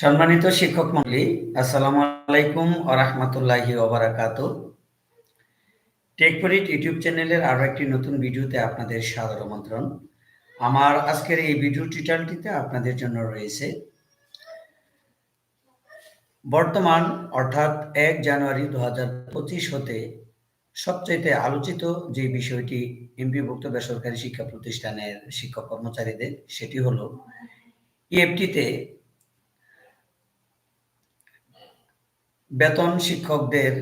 সম্মানিত শিক্ষক মন্ডলী, আসসালামু আলাইকুম ও রহমতুল্লাহি ওবারাকাত টেকপরিট ইউটিউব চ্যানেলের আরও একটি নতুন ভিডিওতে আপনাদের সাদর আমন্ত্রণ। আমার আজকের এই ভিডিও টিটালটিতে আপনাদের জন্য রয়েছে, বর্তমান অর্থাৎ এক জানুয়ারি দু হাজার পঁচিশ হতে সবচাইতে আলোচিত যে বিষয়টি এমপিভুক্ত বেসরকারি শিক্ষা প্রতিষ্ঠানের শিক্ষক কর্মচারীদের, সেটি হলো ইএফটিতে বেতন শিক্ষকদের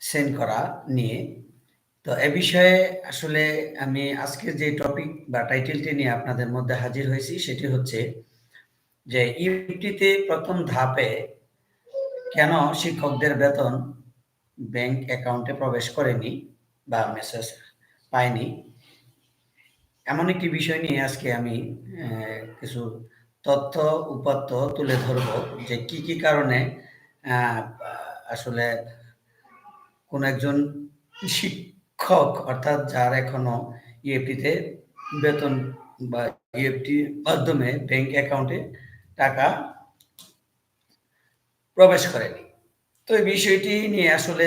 সেন্ড করা নিয়ে। তো এ বিষয়ে আসলে আমি আজকে যে টপিক বা টাইটেলটি নিয়ে আপনাদের মধ্যে হাজির হয়েছি, সেটি হচ্ছে যে ইউটিতে প্রথম ধাপে কেন শিক্ষকদের বেতন ব্যাংক অ্যাকাউন্টে প্রবেশ করেনি বা মেসেজ পায়নি? এমন একটি বিষয় নিয়ে আজকে আমি কিছু তথ্য, উপাত্ত তুলে ধরব যে কি কি কারণে আসলে কোন একজন শিক্ষক অর্থাৎ যার এখনও ইএফটিতে বেতন বা ইএফটি মাধ্যমে ব্যাংক অ্যাকাউন্টে টাকা প্রবেশ করেনি। তো এই বিষয়টি নিয়ে আসলে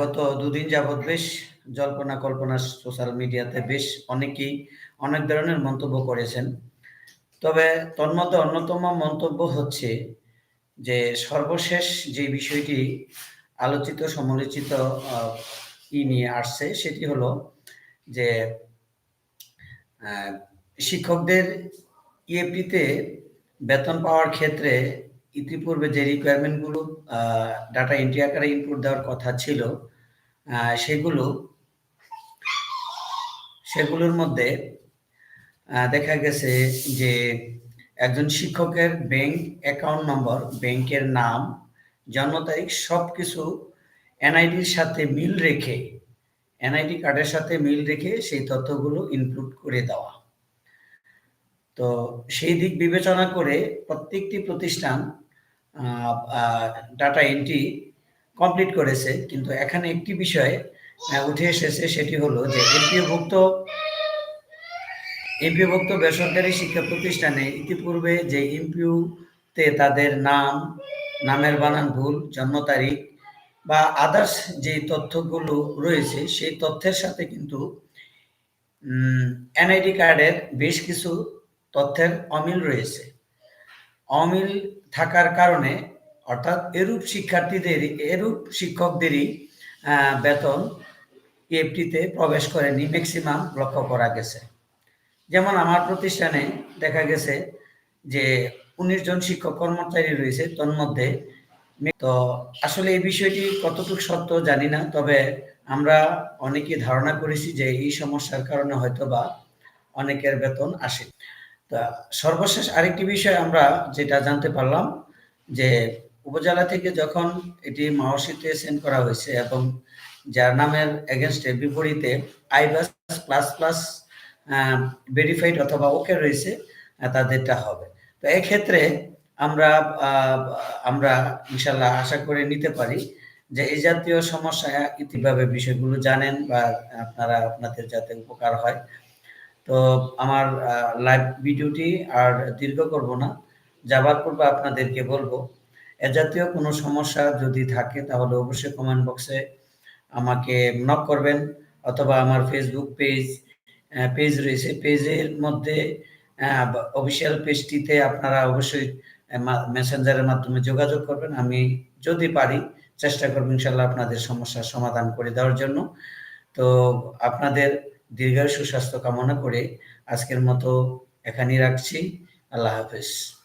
গত দুদিন যাবৎ বেশ জল্পনা কল্পনা সোশ্যাল মিডিয়াতে বেশ অনেকেই অনেক ধরনের মন্তব্য করেছেন। তবে তন্মধ্যে অন্যতম মন্তব্য হচ্ছে যে সর্বশেষ যে বিষয়টি আলোচিত, সমালোচিত ই নিয়ে আসছে সেটি হলো যে শিক্ষকদের ইএপিতে বেতন পাওয়ার ক্ষেত্রে ইতিপূর্বে যে রিকোয়ারমেন্টগুলো ডাটা এন্ট্রি আকারে ইনপুট দেওয়ার কথা ছিল সেগুলো, সেগুলোর মধ্যে দেখা গেছে যে একজন শিক্ষকের ব্যাংক অ্যাকাউন্ট নম্বর ব্যাংকের নাম, জন্ম তারিখ সব কিছু এনআইডির সাথে মিল রেখে এনআইডি কার্ডের সাথে মিল রেখে সেই তথ্যগুলো ইনক্লুড করে দেওয়া। তো সেই দিক বিবেচনা করে প্রত্যেকটি প্রতিষ্ঠান ডাটা এন্ট্রি কমপ্লিট করেছে। কিন্তু এখানে একটি বিষয় উঠে এসেছে, সেটি হলো যে এমপিওভুক্ত এমপিওভুক্ত বেসরকারি শিক্ষা প্রতিষ্ঠানে ইতিপূর্বে যে এমপিউতে তাদের নাম, নামের বানান ভুল, জন্ম তারিখ বা আদার্স যে তথ্যগুলো রয়েছে, সেই তথ্যের সাথে কিন্তু এনআইডি কার্ডের বেশ কিছু তথ্যের অমিল রয়েছে। অমিল থাকার কারণে, অর্থাৎ এরূপ শিক্ষার্থীদের, এরূপ শিক্ষকদেরই বেতন এফটিতে প্রবেশ করেনি ম্যাক্সিমাম লক্ষ্য করা গেছে। যেমন আমার প্রতিষ্ঠানে দেখা গেছে যে উনিশ জন শিক্ষক কর্মচারী রয়েছে তন্মধ্যে। তো আসলে এই বিষয়টি কতটুকু সত্য জানি না, তবে আমরা অনেকে ধারণা করেছি যে এই সমস্যার কারণে হয়তো বা অনেকের বেতন আসে। তা সর্বশেষ আরেকটি বিষয় আমরা যেটা জানতে পারলাম যে উপজেলা থেকে যখন এটি মাওসিতে সেন্ড করা হয়েছে এবং যার নামের এগেনস্টে বিপরীতে আইবাস প্লাস প্লাস ভেরিফাইড অথবা ওকে রয়েছে তাদেরটা হবে। তো এক্ষেত্রে আমরা আমরা ইনশাল্লাহ আশা করে নিতে পারি যে এই জাতীয় সমস্যা ইতিভাবে বিষয়গুলো জানেন বা আপনারা আপনাদের যাতে উপকার হয়। তো আমার লাইভ ভিডিওটি আর দীর্ঘ করব না, যাবার পূর্বে আপনাদেরকে বলব, এ জাতীয় কোনো সমস্যা যদি থাকে তাহলে অবশ্যই কমেন্ট বক্সে আমাকে নক করবেন অথবা আমার ফেসবুক পেজ পেজ রয়েছে। পেজের মধ্যে অফিসিয়াল পেজটিতে আপনারা অবশ্যই মেসেঞ্জারের মাধ্যমে যোগাযোগ করবেন। আমি যদি পারি, চেষ্টা করব ইনশাল্লাহ আপনাদের সমস্যার সমাধান করে দেওয়ার জন্য। তো আপনাদের দীর্ঘায়ু সুস্বাস্থ্য কামনা করে আজকের মতো এখানেই রাখছি। আল্লাহ হাফেজ।